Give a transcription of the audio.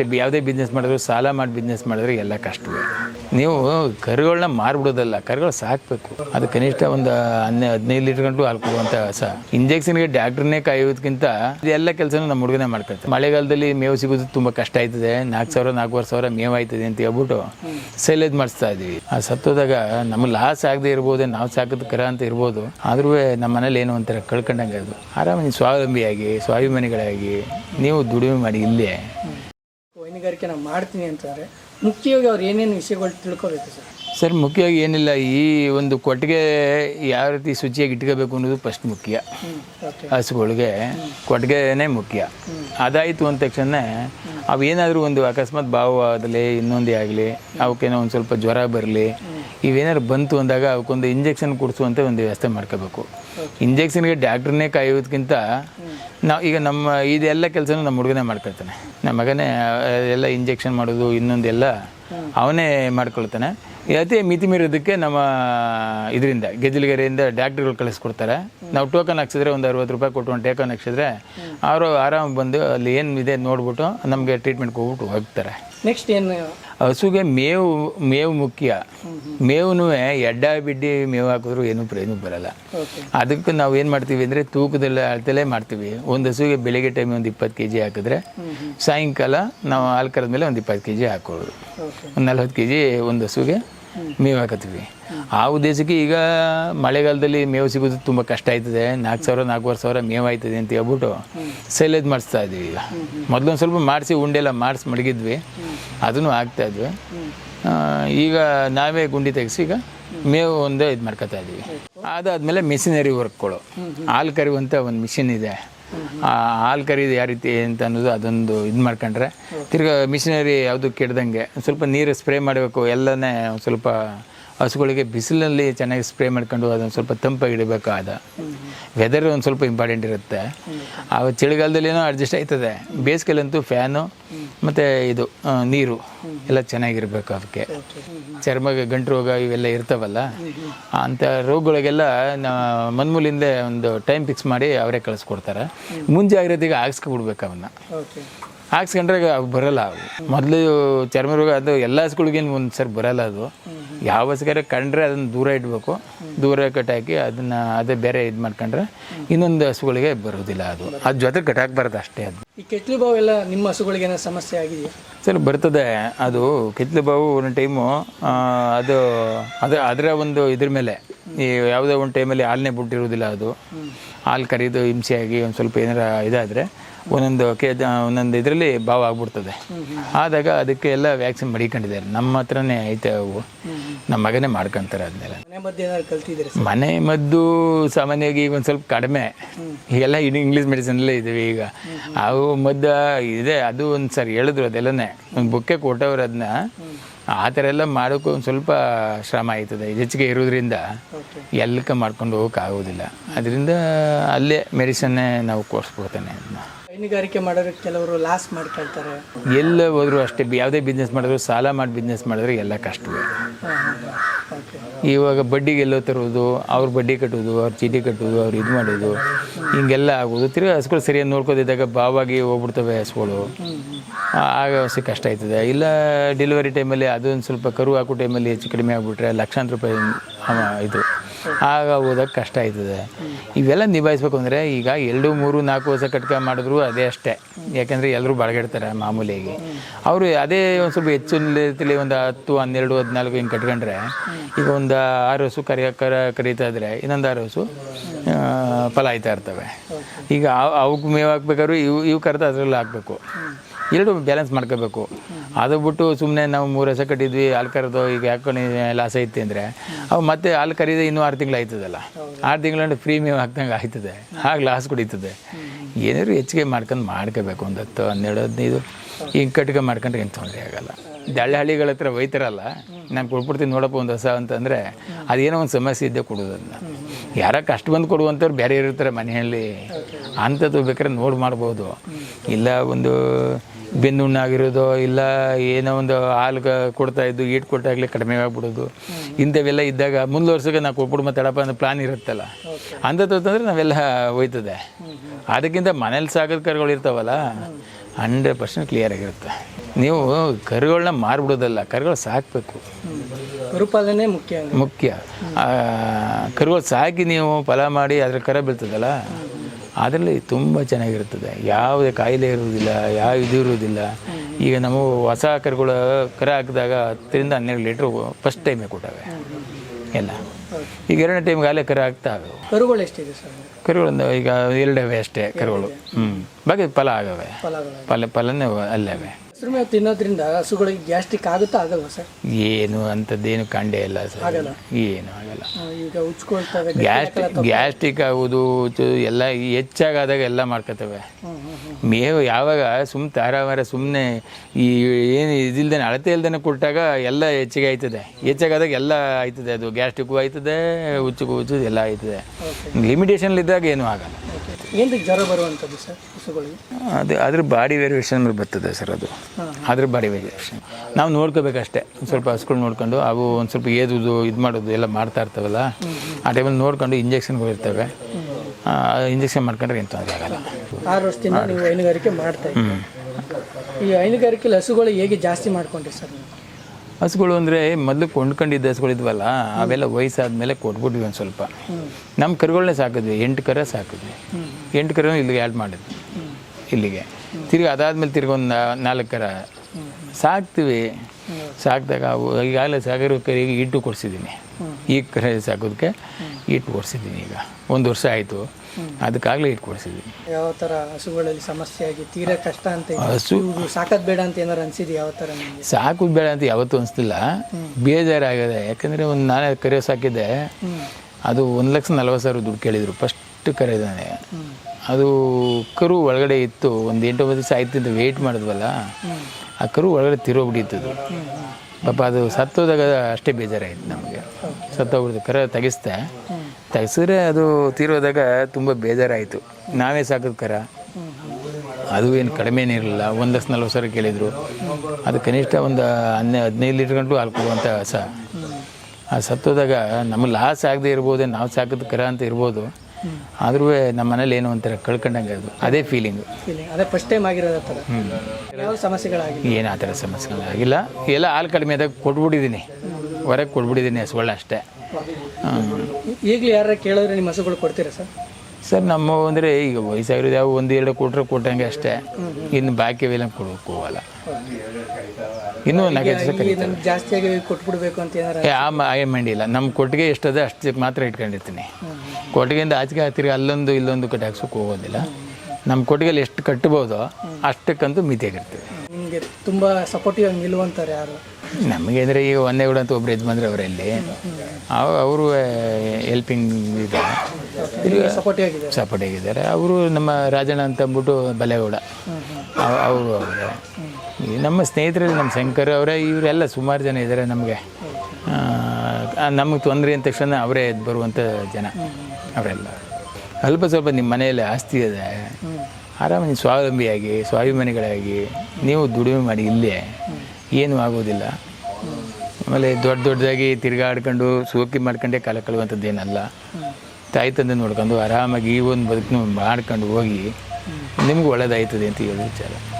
ಅಷ್ಟೇ ಯಾವುದೇ ಬಿಸ್ನೆಸ್ ಮಾಡಿದ್ರು, ಸಾಲ ಮಾಡಿ ಬಿಸ್ನೆಸ್ ಮಾಡಿದ್ರೆ ಎಲ್ಲ ಕಷ್ಟವೇ ನೀವು ಕರುಗಳನ್ನ ಮಾರ್ಬಿಡೋದಲ್ಲ, ಕರುಗಳು ಸಾಕಬೇಕು. ಅದು ಕನಿಷ್ಠ ಒಂದು ಹನ್ನೆ, ಹದಿನೈದು ಲೀಟರ್ ಗಂಟು ಹಾಲು ಕೊಡುವಂಥ ಹಸ ಇಂಜೆಕ್ಷನ್ಗೆ ಡಾಕ್ಟ್ರನ್ನೇ ಕಾಯೋದಕ್ಕಿಂತ ಎಲ್ಲ ಕೆಲಸನೂ ನಮ್ಮ ಹುಡುಗನೇ ಮಾಡ್ಕೊಳ್ತಾರೆ. ಮಳೆಗಾಲದಲ್ಲಿ ಮೇವು ಸಿಗೋದು ತುಂಬ ಕಷ್ಟ ಆಯ್ತದೆ. ನಾಲ್ಕು ಸಾವಿರ, ನಾಲ್ಕೂವರೆ ಸಾವಿರ ಮೇವು ಆಯ್ತದೆ ಅಂತ ಹೇಳ್ಬಿಟ್ಟು ಸೈಲೇಜ್ ಮಾಡಿಸ್ತಾ ಇದೀವಿ ಆ ಸತ್ತೋದಾಗ ನಮ್ಗೆ ಲಾಸ್ ಆಗದೆ ಇರ್ಬೋದು, ನಾವು ಸಾಕದ ಕರ ಅಂತ ಇರ್ಬೋದು. ಆದ್ರೂ ನಮ್ಮ ಮನೇಲಿ ಏನು ಒಂಥರ ಕಳ್ಕೊಂಡಂಗೆ ಅದು. ಆರಾಮ ಸ್ವಾವಲಂಬಿಯಾಗಿ, ಸ್ವಾಭಿಮಾನಿಗಳಾಗಿ, ನೀವು ದುಡಿಮೆ ಮಾಡಿ ಇಲ್ಲೇ ಹೈನುಗಾರಿಕೆ ನಾನು ಮಾಡ್ತೀನಿ ಅಂತಂದರೆ ಮುಖ್ಯವಾಗಿ ಅವ್ರು ಏನೇನು ವಿಷಯಗಳು ತಿಳ್ಕೋಬೇಕು ಸರ್? ಸರ್ ಮುಖ್ಯವಾಗಿ ಏನಿಲ್ಲ ಈ ಒಂದು ಕೊಟ್ಟಿಗೆ ಯಾವ ರೀತಿ ಶುಚಿಯಾಗಿ ಇಟ್ಕೋಬೇಕು ಅನ್ನೋದು ಫಸ್ಟ್ ಮುಖ್ಯ. ಹಸುಗಳಿಗೆ ಕೊಟ್ಟಿಗೆನೇ ಮುಖ್ಯ. ಅದಾಯಿತು ಅಂದ ತಕ್ಷಣ ಅವು ಏನಾದರೂ ಒಂದು ಅಕಸ್ಮಾತ್ ಬಾವು ಆಗಲಿ ಇನ್ನೊಂದೇ ಆಗಲಿ ಅವಕ್ಕೇನೋ ಒಂದು ಸ್ವಲ್ಪ ಜ್ವರ ಬರಲಿ ಇವೇನಾದ್ರು ಬಂತು ಅಂದಾಗ ಅವಕ್ಕೊಂದು ಇಂಜೆಕ್ಷನ್ ಕೊಡಿಸುವಂಥ ಒಂದು ವ್ಯವಸ್ಥೆ ಮಾಡ್ಕೋಬೇಕು. ಇಂಜೆಕ್ಷನ್ಗೆ ಡಾಕ್ಟ್ರನ್ನೇ ಕಾಯೋದಕ್ಕಿಂತ ನಾವು ಈಗ ನಮ್ಮ ಇದೆಲ್ಲ ಕೆಲಸನೂ ನಮ್ಮ ಹುಡುಗನೇ ಮಾಡ್ಕೊಳ್ತಾನೆ. ನಮ್ಮ ಮಗನೇ ಎಲ್ಲ ಇಂಜೆಕ್ಷನ್ ಮಾಡೋದು ಇನ್ನೊಂದೆಲ್ಲ ಅವನೇ ಮಾಡ್ಕೊಳ್ತಾನೆ. ಅತಿ ಮಿತಿ ಮೀರೋದಕ್ಕೆ ನಮ್ಮ, ಇದರಿಂದ ಗೆಜ್ಜಲಗೆರೆಯಿಂದ ಡಾಕ್ಟ್ರುಗಳು ಕಳಿಸ್ಕೊಡ್ತಾರೆ. ನಾವು ಟೋಕನ್ ಹಾಕ್ಸಿದ್ರೆ ಒಂದು ಅರವತ್ತು ರೂಪಾಯಿ ಕೊಟ್ಟು ಒಂದು ಟೋಕನ್ ಹಾಕ್ಸಿದ್ರೆ ಅವರು ಆರಾಮ್ ಬಂದು ಅಲ್ಲಿ ಏನು ಇದೆ ನೋಡ್ಬಿಟ್ಟು ನಮಗೆ ಟ್ರೀಟ್ಮೆಂಟ್ಗೆ ಹೋಗ್ಬಿಟ್ಟು ಹೋಗ್ತಾರೆ. ನೆಕ್ಸ್ಟ್ ಏನು? ಹಸುಗೆ ಮೇವು ಮೇವು ಮುಖ್ಯ. ಮೇವು ಎಡ್ಡ ಬಿಡ್ಡಿ ಮೇವು ಹಾಕಿದ್ರು ಏನೂ ಪ್ರಯೋಜನ ಬರಲ್ಲ. ಅದಕ್ಕೆ ನಾವು ಏನು ಮಾಡ್ತೀವಿ ಅಂದರೆ ತೂಕದಲ್ಲಿ ಅಳತೆಲೇ ಮಾಡ್ತೀವಿ. ಒಂದು ಹಸುಗೆ ಬೆಳಿಗ್ಗೆ ಟೈಮ್ ಒಂದು ಇಪ್ಪತ್ತು ಕೆ ಜಿ ಹಾಕಿದ್ರೆ ಸಾಯಂಕಾಲ ನಾವು ಹಾಲು ಕರೆದ್ಮೇಲೆ ಒಂದು ಇಪ್ಪತ್ತು ಕೆ ಜಿ ಹಾಕೊಳ್ಳೋದು ಒಂದು ನಲ್ವತ್ತು ಕೆ ಜಿ ಒಂದು ಹಸುಗೆ ಮೇವು ಹಾಕತ್ತೀವಿ ಆ ಉದ್ದೇಶಕ್ಕೆ ಈಗ ಮಳೆಗಾಲದಲ್ಲಿ ಮೇವು ಸಿಗೋದು ತುಂಬ ಕಷ್ಟ ಆಯ್ತದೆ. ನಾಲ್ಕು ಸಾವಿರ, ನಾಲ್ಕೂವರೆ ಸಾವಿರ ಮೇವು ಆಯ್ತದೆ ಅಂತ ಹೇಳ್ಬಿಟ್ಟು ಸೈಲೇಜ್ ಮಾಡಿಸ್ತಾ ಇದ್ವಿ ಈಗ. ಮೊದಲೊಂದು ಸ್ವಲ್ಪ ಮಾಡಿಸಿ ಉಂಡೆಲ್ಲ ಮಾಡಿಸಿ ಮಡಗಿದ್ವಿ. ಅದನ್ನು ಆಗ್ತಾ ಇದ್ವಿ. ಈಗ ನಾವೇ ಗುಂಡಿ ತೆಗೆಸಿ ಈಗ ಮೇವು ಒಂದೇ ಇದು ಮಾಡ್ಕೊತಾ ಇದ್ದೀವಿ. ಅದಾದಮೇಲೆ ಮೆಷಿನರಿ ವರ್ಕ್ಗಳು. ಹಾಲು ಕರೆಯುವಂಥ ಒಂದು ಮಿಷಿನ್ ಇದೆ. ಹಾಲು ಕರೀದು ಯಾವ ರೀತಿ ಅಂತ ಅನ್ನೋದು ಅದೊಂದು ಇದು ಮಾಡ್ಕೊಂಡ್ರೆ. ತಿರ್ಗಿ ಮಿಷಿನರಿ ಯಾವುದು ಕೆಡ್ದಂಗೆ ಸ್ವಲ್ಪ ನೀರು ಸ್ಪ್ರೇ ಮಾಡಬೇಕು ಎಲ್ಲನೇ ಸ್ವಲ್ಪ ಹಸುಗಳಿಗೆ ಬಿಸಿಲಲ್ಲಿ ಚೆನ್ನಾಗಿ ಸ್ಪ್ರೇ ಮಾಡ್ಕೊಂಡು ಅದನ್ನು ಸ್ವಲ್ಪ ತಂಪಾಗಿ ಇಡಬೇಕಾದ. ವೆದರ್ ಒಂದು ಸ್ವಲ್ಪ ಇಂಪಾರ್ಟೆಂಟ್ ಇರುತ್ತೆ. ಆ ಚಳಿಗಾಲದಲ್ಲಿ ಏನೋ ಅಡ್ಜಸ್ಟ್ ಆಯ್ತದೆ. ಬೇಸಿಗೆಲ್ಲಂತೂ ಫ್ಯಾನು ಮತ್ತು ಇದು ನೀರು ಎಲ್ಲ ಚೆನ್ನಾಗಿರ್ಬೇಕು ಅದಕ್ಕೆ ಚರ್ಮ ಗಂಟು ರೋಗ ಇವೆಲ್ಲ ಇರ್ತಾವಲ್ಲ? ಅಂಥ ರೋಗಗಳಿಗೆಲ್ಲ ನಾ ಮನ್ಮೂಲಿಂದ ಒಂದು ಟೈಮ್ ಫಿಕ್ಸ್ ಮಾಡಿ ಅವರೇ ಕಳಿಸ್ಕೊಡ್ತಾರೆ. ಮುಂಜಾಗ್ರತೆಗೆ ಹಾಕ್ಸ್ಕೊಬಿಡ್ಬೇಕು ಅವನ್ನ. ಹಾಕ್ಸ್ಕೊಂಡ್ರೆ ಅವು ಬರಲ್ಲ ಅವು. ಮೊದಲು ಚರ್ಮ ರೋಗ ಅದು ಎಲ್ಲ ಹಸುಗಳಿಗೇನು ಒಂದು ಸರಿ ಬರಲ್ಲ ಅದು. ಯಾವ ಹಸುಗಾರ ಕಂಡ್ರೆ ಅದನ್ನು ದೂರ ಇಡಬೇಕು. ದೂರ ಕಟ್ಟಾಕಿ ಅದನ್ನು ಅದೇ ಬೇರೆ ಇದು ಮಾಡ್ಕೊಂಡ್ರೆ ಇನ್ನೊಂದು ಹಸುಗಳಿಗೆ ಬರೋದಿಲ್ಲ ಅದು. ಅದ್ರ ಜೊತೆ ಕಟ್ಟಾಕ್ಬಾರ್ದು ಅಷ್ಟೇ ಅದು. ಈ ಕೆಟ್ಲು ಬಾವು ಎಲ್ಲ ನಿಮ್ಮ ಹಸುಗಳಿಗೆ ಏನೋ ಸಮಸ್ಯೆ ಆಗಿದೆಯಾ? ಸರ್ ಬರ್ತದೆ. ಅದು ಕಿತ್ಲು ಬಾವು ಒಂದು ಟೈಮು ಅದು ಅದು ಅದರ ಒಂದು ಇದ್ರ ಮೇಲೆ. ಈ ಯಾವುದೋ ಒಂದು ಟೈಮಲ್ಲಿ ಹಾಲನ್ನೇ ಬಿಟ್ಟಿರೋದಿಲ್ಲ ಅದು. ಹಾಲು ಕರಿದು ಹಿಂಸೆಯಾಗಿ ಒಂದು ಸ್ವಲ್ಪ ಏನಾರ ಇದಾದರೆ ಒಂದೊಂದು ಕೆ ಒಂದೊಂದು ಇದರಲ್ಲಿ ಬಾವು ಆಗ್ಬಿಡ್ತದೆ. ಆದಾಗ ಅದಕ್ಕೆ ಎಲ್ಲ ವ್ಯಾಕ್ಸಿನ್ ಮಡಿಕೊಂಡಿದ್ದಾರೆ ನಮ್ಮ ಹತ್ರನೇ ಐತೆ ಅವು. ನಮ್ಮ ಮಗನೇ ಮಾಡ್ಕೊಂತಾರೆ ಅದನ್ನೆಲ್ಲ. ಮನೆ ಮದ್ದು ಸಾಮಾನ್ಯವಾಗಿ ಈಗ ಒಂದು ಸ್ವಲ್ಪ ಕಡಿಮೆ. ಈಗೆಲ್ಲ ಇನ್ನು ಇಂಗ್ಲೀಷ್ ಮೆಡಿಸಿನಲ್ಲೇ ಇದ್ದೀವಿ ಈಗ. ಅವು ಮದ್ದು ಇದೆ. ಅದು ಒಂದು ಸರಿ ಹೇಳಿದ್ರು ಅದೆಲ್ಲನೇ. ಒಂದು ಬುಕ್ಕೆ ಕೊಟ್ಟವ್ರು ಅದನ್ನ. ಆ ಥರ ಎಲ್ಲ ಮಾಡೋಕ್ಕೂ ಒಂದು ಸ್ವಲ್ಪ ಶ್ರಮ ಆಯ್ತದೆ. ಹೆಚ್ಚಿಗೆ ಇರೋದ್ರಿಂದ ಎಲ್ಲಕ್ಕೆ ಮಾಡ್ಕೊಂಡು ಹೋಗೋಕ್ಕಾಗೋದಿಲ್ಲ ಆಗೋದಿಲ್ಲ. ಅದರಿಂದ ಅಲ್ಲೇ ಮೆಡಿಸನ್ನೇ ನಾವು ಕೊಡಿಸ್ಬಿಡ್ತಾನೆ ಅದನ್ನ ಹೈನುಗಾರಿಕೆ ಮಾಡೋರು ಕೆಲವರು ಲಾಸ್ ಮಾಡ್ಕೊಳ್ತಾರೆ. ಎಲ್ಲ ಹೋದ್ರು ಅಷ್ಟೇ ಯಾವುದೇ ಬಿಸ್ನೆಸ್ ಮಾಡಿದ್ರು ಸಾಲ ಮಾಡಿ ಬಿಸ್ನೆಸ್ ಮಾಡಿದ್ರೆ ಎಲ್ಲ ಕಷ್ಟವೇ. ಇವಾಗ ಬಡ್ಡಿಗೆ ಎಲ್ಲೋ ತರುವುದು ಅವ್ರ ಬಡ್ಡಿ ಕಟ್ಟೋದು ಅವ್ರ ಚೀಟಿ ಕಟ್ಟೋದು ಅವ್ರು ಇದು ಮಾಡೋದು ಹಿಂಗೆಲ್ಲ ಆಗೋದು ತಿರ್ಗಿ ಹಸುಗಳು ಸರಿಯಾಗಿ ನೋಡ್ಕೋದಿದ್ದಾಗ ಬಾವಾಗಿ ಹೋಗ್ಬಿಡ್ತವೆ ಹಸುಗಳು. ಆಗ ಹಸಿ ಕಷ್ಟ ಆಯ್ತದೆ. ಇಲ್ಲ ಡೆಲಿವರಿ ಟೈಮಲ್ಲಿ ಅದೊಂದು ಸ್ವಲ್ಪ ಕರು ಹಾಕೋ ಟೈಮಲ್ಲಿ ಹೆಚ್ಚು ಕಡಿಮೆ ಆಗಿಬಿಟ್ರೆ ಲಕ್ಷಾಂತರ ರೂಪಾಯಿ ಇದು. ಆಗ ಕಷ್ಟ ಆಯ್ತದೆ. ಇವೆಲ್ಲ ನಿಭಾಯಿಸ್ಬೇಕು ಅಂದರೆ ಈಗ ಎರಡು, ಮೂರು, ನಾಲ್ಕು ವರ್ಷ ಕಟ್ಕ ಮಾಡಿದ್ರು ಅದೇ ಅಷ್ಟೇ. ಯಾಕೆಂದರೆ ಎಲ್ಲರೂ ಬಾಳ್ಗಿಡ್ತಾರೆ ಮಾಮೂಲಿಯಾಗಿ. ಅವರು ಅದೇ ಒಂದು ಸ್ವಲ್ಪ ಹೆಚ್ಚು ಒಂದು ಹತ್ತು, ಹನ್ನೆರಡು, ಹದಿನಾಲ್ಕು ಹಿಂಗೆ ಕಟ್ಕೊಂಡ್ರೆ, ಈಗ ಒಂದು ಆರು ಹಸು ಕರಿಯ ಕರ, ಕರೀತಾ ಇದ್ರೆ ಇನ್ನೊಂದು ಆರು ಹಸು ಫಲ ಆಯ್ತಾ ಇರ್ತವೆ. ಈಗ ಅವ್- ಅವಕ್ಕೆ ಮೇವು ಹಾಕ್ಬೇಕಾದ್ರು ಇವು ಇವು ಕರೆದ ಅದರಲ್ಲಿ ಹಾಕಬೇಕು. ಎರಡು ಬ್ಯಾಲೆನ್ಸ್ ಮಾಡ್ಕೋಬೇಕು. ಅದು ಬಿಟ್ಟು ಸುಮ್ಮನೆ ನಾವು ಮೂರು ಹೆಸರು ಕಟ್ಟಿದ್ವಿ ಹಾಲು ಕರೆದು ಈಗ ಯಾಕೊಂಡು ಲಾಸ್ ಐತಿ ಅಂದರೆ ಅವು ಮತ್ತೆ ಹಾಲು ಕರೀದೆ ಇನ್ನೂ ಆರು ತಿಂಗಳು ಆಯ್ತದಲ್ಲ. ಆರು ತಿಂಗಳು ಫ್ರೀ ಮೇವು ಹಾಕ್ದಂಗೆ ಆಯ್ತದೆ. ಆಗ ಲಾಸ್ ಕುಡಿತದೆ. ಏನಾದ್ರು ಹೆಚ್ಚಿಗೆ ಮಾಡ್ಕೊಂಡು ಮಾಡ್ಕೋಬೇಕು ಒಂದು ಹತ್ತು ಹನ್ನೆರಡು ಹದಿನೈದು ಹಿಂಗೆ ಕಟ್ಕೊಂಡು ಮಾಡ್ಕೊಂಡ್ರೆ ಏನು ತೊಂದರೆ ಆಗಲ್ಲ. ದಳ್ಳಹಳ್ಳಿಗಳ ಹತ್ರ ಒಯ್ತಾರಲ್ಲ ನಾನು ಕೊಡ್ಬಿಡ್ತೀನಿ ನೋಡಪ್ಪ ಒಂದು ಹೊಸ ಅಂತಂದರೆ ಅದೇನೋ ಒಂದು ಸಮಸ್ಯೆ ಇದ್ದೇ ಕೊಡೋದನ್ನ ಯಾರ ಕಷ್ಟ ಬಂದು ಕೊಡುವಂಥವ್ರು ಬೇರೆ ಇರ್ತಾರೆ ಮನೆಯಲ್ಲಿ. ಅಂಥದ್ದು ಬೇಕಾದ್ರೆ ನೋಡಿ ಮಾಡ್ಬೋದು. ಇಲ್ಲ ಒಂದು ಬೆನ್ನುಣ್ಣಾಗಿರೋದು ಆಗಿರೋದು ಇಲ್ಲ ಏನೋ ಒಂದು ಹಾಲು ಕೊಡ್ತಾ ಇದ್ದು ಈಟ್ ಕೊಟ್ಟಾಗಲೇ ಕಡಿಮೆ ಆಗ್ಬಿಡೋದು. ಇಂಥವೆಲ್ಲ ಇದ್ದಾಗ ಮುಂದುವರ್ಸಕ್ಕೆ ನಾವು ಕೊಟ್ಬಿಡು ಮಾತಾಡಪ್ಪ ಅನ್ನೋ ಪ್ಲಾನ್ ಇರುತ್ತಲ್ಲ. ಅಂಥದ್ದು ಅಂತಂದ್ರೆ ನಾವೆಲ್ಲ ಹೋಯ್ತದೆ. ಅದಕ್ಕಿಂತ ಮನೇಲಿ ಸಾಕೋದು ಕರುಗಳು ಇರ್ತಾವಲ್ಲ ಹಂಡ್ರೆಡ್ ಪರ್ಸೆಂಟ್ ಕ್ಲಿಯರ್ ಆಗಿರುತ್ತೆ. ನೀವು ಕರುಗಳನ್ನ ಮಾರ್ಬಿಡೋದಲ್ಲ ಕರುಗಳು ಸಾಕಬೇಕು. ಕರುಪಾಲನೆ ಮುಖ್ಯ ಮುಖ್ಯ. ಕರುಗಳು ಸಾಕಿ ನೀವು ಫಲ ಮಾಡಿ ಅದ್ರ ಕರ ಬೀಳ್ತದಲ್ಲ? ಅದರಲ್ಲಿ ತುಂಬ ಚೆನ್ನಾಗಿರ್ತದೆ ಯಾವುದೇ ಕಾಯಿಲೆ ಇರುವುದಿಲ್ಲ ಯಾವ ಇದು ಇರುವುದಿಲ್ಲ. ಈಗ ನಮ್ಮ ಹೊಸ ಕರುಗಳು ಕರ ಹಾಕಿದಾಗ ಹತ್ತರಿಂದ ಹನ್ನೆರಡು ಲೀಟ್ರ್ ಫಸ್ಟ್ ಟೈಮೇ ಕೊಟ್ಟವೆ ಎಲ್ಲ. ಈಗ ಎರಡನೇ ಟೈಮ್ಗೆ ಅಲ್ಲೇ ಕರ ಹಾಕ್ತಾವೆ ಕರುಗಳು ಎಷ್ಟಿದೆ ಸರ್? ಕರುಗಳಿಂದ ಈಗ ಎರಡವೆ ಅಷ್ಟೇ ಕರುಗಳು. ಹ್ಞೂ ಬಾಕಿ ಫಲ ಆಗವೆ. ಫಲ ಫಲನೇ ಅಲ್ಲವೆ? ಮೇವು ತಿನ್ನೋದ್ರಿಂದ ಹಸುಗಳಿಗೆ ಗ್ಯಾಸ್ಟ್ರಿಕ್ ಆಗುತ್ತಾ ಆಗಲ್ಲ ಸರ್? ಏನು ಅಂಥದ್ದೇನು ಕಂಡೇ ಇಲ್ಲ ಸರ್. ಆಗಲ್ಲ. ಏನು ಆಗಲ್ಲ. ಈಗ ಉಚ್ಕೊಳ್ತವೆ ಗ್ಯಾಸ್ಟ್ರಿಕ್ ಗ್ಯಾಸ್ಟ್ರಿಕ್ ಆಗೋದು ಚು- ಎಲ್ಲ ಹೆಚ್ಚಾಗಾದಾಗ ಎಲ್ಲ ಮಾಡ್ಕೋತವೆ. ಮೇವು ಯಾವಾಗ ಸುಮ್ ತಾರಾವಾರ ಸುಮ್ಮನೆ ಈ ಏನು ಇದಿಲ್ದೇನೆ ಅಳತೆ ಇಲ್ದೇನೆ ಕೊಟ್ಟಾಗ ಎಲ್ಲ ಹೆಚ್ಚಿಗೆ ಆಯ್ತದೆ. ಹೆಚ್ಚಾಗಾದಾಗ ಎಲ್ಲ ಆಯ್ತದೆ ಅದು. ಗ್ಯಾಸ್ಟ್ರಿಕ್ಕು ಆಯ್ತದೆ ಹುಚ್ಚುಕು ಹುಚ್ಚು ಎಲ್ಲ ಆಯ್ತದೆ. ಲಿಮಿಟೇಷನ್ ಇದ್ದಾಗ ಏನೂ ಆಗಲ್ಲ. ಓಕೆ ಏನಕ್ಕೆ ಜ್ವರ ಬರುವಂಥದ್ದು ಸರ್ ಹಸುಗಳಿಗೆ? ಅದು ಅದ್ರ ಬಾಡಿ ವೇರಿಯೇಷನ್ ಬರ್ತದೆ ಸರ್ ಅದು. ಅದ್ರ ಬಾಡಿ ವೇರಿಯೇಷನ್ ನಾವು ನೋಡ್ಕೋಬೇಕಷ್ಟೇ ಒಂದು ಸ್ವಲ್ಪ ಹಸ್ಕೊಂಡು ನೋಡ್ಕೊಂಡು ಅವು ಒಂದು ಸ್ವಲ್ಪ ಏದುದು ಇದು ಮಾಡೋದು ಎಲ್ಲ ಮಾಡ್ತಾ ಇರ್ತಾವಲ್ಲ ಆ ಟೈಮಲ್ಲಿ ನೋಡ್ಕೊಂಡು ಇಂಜೆಕ್ಷನ್ಗಳು ಇರ್ತವೆ. ಇಂಜೆಕ್ಷನ್ ಮಾಡ್ಕೊಂಡ್ರೆ ಏನು ತೊಂದರೆ ಆಗಲ್ಲ. ಆರು ವರ್ಷದಿಂದ ನೀವು ಹೈನುಗಾರಿಕೆ ಮಾಡ್ತಾ ಈ ಹೈನುಗಾರಿಕೆಯಲ್ಲಿ ಹಸುಗಳು ಹೇಗೆ ಜಾಸ್ತಿ ಮಾಡ್ಕೊಂಡ್ರಿ ಸರ್ ಹಸುಗಳು ಅಂದರೆ ಮೊದಲು ಕೊಂಡ್ಕೊಂಡಿದ್ದ ಹಸುಗಳಿದ್ವಲ್ಲ ಅವೆಲ್ಲ ವಯಸ್ಸಾದ್ಮೇಲೆ ಕೊಟ್ಬಿಟ್ವಿ ಒಂದು ಸ್ವಲ್ಪ. ನಮ್ಮ ಕರುಗಳನ್ನೇ ಸಾಕಿದ್ವಿ, ಎಂಟು ಕರ ಸಾಕಿದ್ವಿ. ಎಂಟು ಕರ ಇಲ್ಲಿಗೆ ಆ್ಯಡ್ ಮಾಡಿದ್ವಿ, ಇಲ್ಲಿಗೆ. ತಿರ್ಗಿ ಅದಾದ್ಮೇಲೆ ತಿರ್ಗಿ ಒಂದು ನಾಲ್ಕು ಕರ. ಸಾಕ್ತೀವಿ. ಸಾಕಿದಾಗ ಈಗಾಗಲೇ ಸಾಗರ ಕರಿಗೆ ಇಟ್ಟು ಕೊಡಿಸಿದ್ದೀನಿ ಈ ಕರ ಸಾಕೋದಕ್ಕೆ ಇಟ್ಟು ಕೊಡಿಸಿದ್ದೀನಿ ಈಗ. ಒಂದು ವರ್ಷ ಆಯಿತು. ಅದಕ್ಕಾಗಲೇ ಇಟ್ಟು ಕೊಡಿಸಿದ್ದೀನಿ ಯಾವ ಥರ ಹಸುಗಳಲ್ಲಿ ಸಮಸ್ಯೆ ಆಗಿ ತೀರ ಕಷ್ಟ ಅಂತ. ಹಸು ಸಾಕೋದು ಬೇಡ ಅಂತ ಏನಾರು ಅನಿಸಿದ್ವಿ ಯಾವ ಥರ ನಿಮಗೆ? ಸಾಕೋದು ಬೇಡ ಅಂತ ಯಾವತ್ತೂ ಅನಿಸ್ತಿಲ್ಲ. ಬೇಜಾರಾಗಿದೆ. ಯಾಕಂದರೆ ಒಂದು ನಾನೇ ಕರೆ ಸಾಕಿದ್ದೆ ಅದು ಒಂದು ಲಕ್ಷ ನಲ್ವತ್ತು ಸಾವಿರ ದುಡ್ಡು ಕೇಳಿದರು. ಫಸ್ಟ್ ಕರೆದಾನೆ ಅದು ಕರು ಒಳಗಡೆ ಇತ್ತು. ಒಂದು ಎಂಟು ಒಂಬತ್ತು ದಿವಸ ಆಯ್ತು ಅಂತ ವೆಯ್ಟ್ ಮಾಡಿದ್ವಲ್ಲ? ಆ ಕರು ಒಳಗಡೆ ತಿರೋಗ್ಬಿಟ್ಟಿತ್ತು ಪಾಪ ಅದು ಸತ್ತೋದಾಗ ಅಷ್ಟೇ ಬೇಜಾರಾಯಿತು ನಮಗೆ. ಸತ್ತೋಗ್ಬಿಡ್ತು. ಕರೆ ತೆಗಿಸ್ದೆ. ತೆಗೆಸಿದ್ರೆ ಅದು ತೀರೋದಾಗ ತುಂಬ ಬೇಜಾರಾಯಿತು. ನಾವೇ ಸಾಕಿದ ಕರ. ಅದು ಏನು ಕಡಿಮೆನೇ ಇರಲಿಲ್ಲ ಒಂದಷ್ಟು ನಲ್ವತ್ತು ಸಾವಿರ ಕೇಳಿದರು. ಅದು ಕನಿಷ್ಠ ಒಂದು ಹನ್ನೆ ಹದಿನೈದು ಲೀಟ್ರ್ ಗಂಟು ಹಾಲು ಕೊಡುವಂಥ ಹಸ. ಆ ಸತ್ತೋದಾಗ ನಮ್ಮ ಲಾಸ್ ಆಗದೆ ಇರ್ಬೋದು ನಾವು ಸಾಕಿದ ಕರ ಅಂತ ಇರ್ಬೋದು. ಆದ್ರೂ ನಮ್ಮ ಮನೇಲಿ ಏನೋ ಒಂಥರ ಕಳ್ಕೊಂಡಂಗೆ ಅದು. ಅದೇ ಫೀಲಿಂಗು ಅದೇ ಫಸ್ಟ್ ಟೈಮ್ ಆಗಿರೋದು ಸಮಸ್ಯೆಗಳಾಗಿಲ್ಲ? ಏನು ಆ ಥರ ಸಮಸ್ಯೆಗಳಾಗಿಲ್ಲ. ಎಲ್ಲ ಹಾಲು ಕಡಿಮೆ ಆದಾಗ ಕೊಟ್ಬಿಟ್ಟಿದ್ದೀನಿ ಹೊರಗೆ ಕೊಟ್ಬಿಟ್ಟಿದ್ದೀನಿ ಅಷ್ಟೇ. ಈಗಲೂ ಯಾರ ಕೇಳಿದ್ರೆ ನಿಮ್ಮ ಹಸುಗಳು ಕೊಡ್ತೀರಾ ಸರ್? ಸರ್ ನಮ್ಮ ಅಂದರೆ ಈಗ ವಯಸ್ಸಾಗಿರೋದು ಯಾವ ಒಂದು ಎರಡು ಕೊಟ್ಟರೆ ಕೊಟ್ಟಂಗೆ ಅಷ್ಟೇ. ಇನ್ನು ಬಾಕಿ ಅವೆಲ್ಲ ಕೊಡೋಕೆ ಹೋಗಲ್ಲ ಇನ್ನೂ ನಾಲ್ಕೈದು ಜಾಸ್ತಿಯಾಗಿ ಕೊಟ್ಬಿಡ್ಬೇಕು ಅಂತ ಏನಾರ ಆ ಮಂಡಿಲ್ಲ ನಮ್ಮ ಕೊಟ್ಟಿಗೆ ಎಷ್ಟದೆ ಅಷ್ಟು ಮಾತ್ರ ಇಟ್ಕೊಂಡಿರ್ತೀನಿ. ಕೊಟ್ಟಿಗೆಯಿಂದ ಆಚೆಗೆ ಹತ್ತಿರ ಅಲ್ಲೊಂದು ಇಲ್ಲೊಂದು ಕಟ್ಟಾಕ್ಸೋಕೆ ಹೋಗೋದಿಲ್ಲ. ನಮ್ಮ ಕೊಟ್ಟಿಗೆಯಲ್ಲಿ ಎಷ್ಟು ಕಟ್ಟಬೋದೋ ಅಷ್ಟಕ್ಕಂತೂ ಮಿತಿಯಾಗಿರ್ತೀವಿ ನಿಮಗೆ ತುಂಬ ಸಪೋರ್ಟಿವ್ ಆಗಿ ನಿಲ್ಲುವಂತಾರೆ ಯಾರು? ನಮಗೆ ಅಂದರೆ ಈಗ ಒಂದೇ ಕೂಡ ಅಂತ ಒಬ್ರು ಬಂದರೆ ಅವರಲ್ಲಿ. ಅವರು ಹೆಲ್ಪಿಂಗ್ ಇದೆ ಆಗಿದೆ ಸಪೋರ್ಟ್ ಆಗಿದ್ದಾರೆ. ಅವರು ನಮ್ಮ ರಾಜಣ್ಣ ಅಂತ ಅಂದ್ಬಿಟ್ಟು ಬಲೇಗೌಡ. ಅವರು ಅವರೇ. ನಮ್ಮ ಸ್ನೇಹಿತರಲ್ಲಿ ನಮ್ಮ ಶಂಕರ್ ಅವರೇ ಇವರೆಲ್ಲ ಸುಮಾರು ಜನ ಇದ್ದಾರೆ ನಮಗೆ. ನಮಗೆ ತೊಂದರೆ ಅಂದ ತಕ್ಷಣ ಅವರೇ ಎದ್ದು ಬರುವಂಥ ಜನ ಅವರೆಲ್ಲ. ಅಲ್ಪ ಸ್ವಲ್ಪ ನಿಮ್ಮ ಮನೆಯಲ್ಲಿ ಆಸ್ತಿ ಇದೆ. ಆರಾಮಾಗಿ ಸ್ವಾವಲಂಬಿಯಾಗಿ ಸ್ವಾಭಿಮಾನಿಗಳಾಗಿ ನೀವು ದುಡಿಮೆ ಮಾಡಿ ಇಲ್ಲೇ ಏನೂ ಆಗೋದಿಲ್ಲ. ಆಮೇಲೆ ದೊಡ್ಡ ದೊಡ್ಡದಾಗಿ ತಿರ್ಗಾಡ್ಕೊಂಡು ಸೋಕಿ ಮಾಡ್ಕೊಂಡೇ ಕಾಲ ಕಳುವಂಥದ್ದು ಏನಲ್ಲ. ತಾಯಿ ತಂದೆ ನೋಡ್ಕೊಂಡು ಆರಾಮಾಗಿ ಈ ಒಂದು ಬದುಕನ್ನು ಮಾಡ್ಕೊಂಡು ಹೋಗಿ ನಿಮ್ಗೆ ಒಳ್ಳೇದಾಯ್ತದೆ ಅಂತ ಹೇಳೋ ವಿಚಾರ.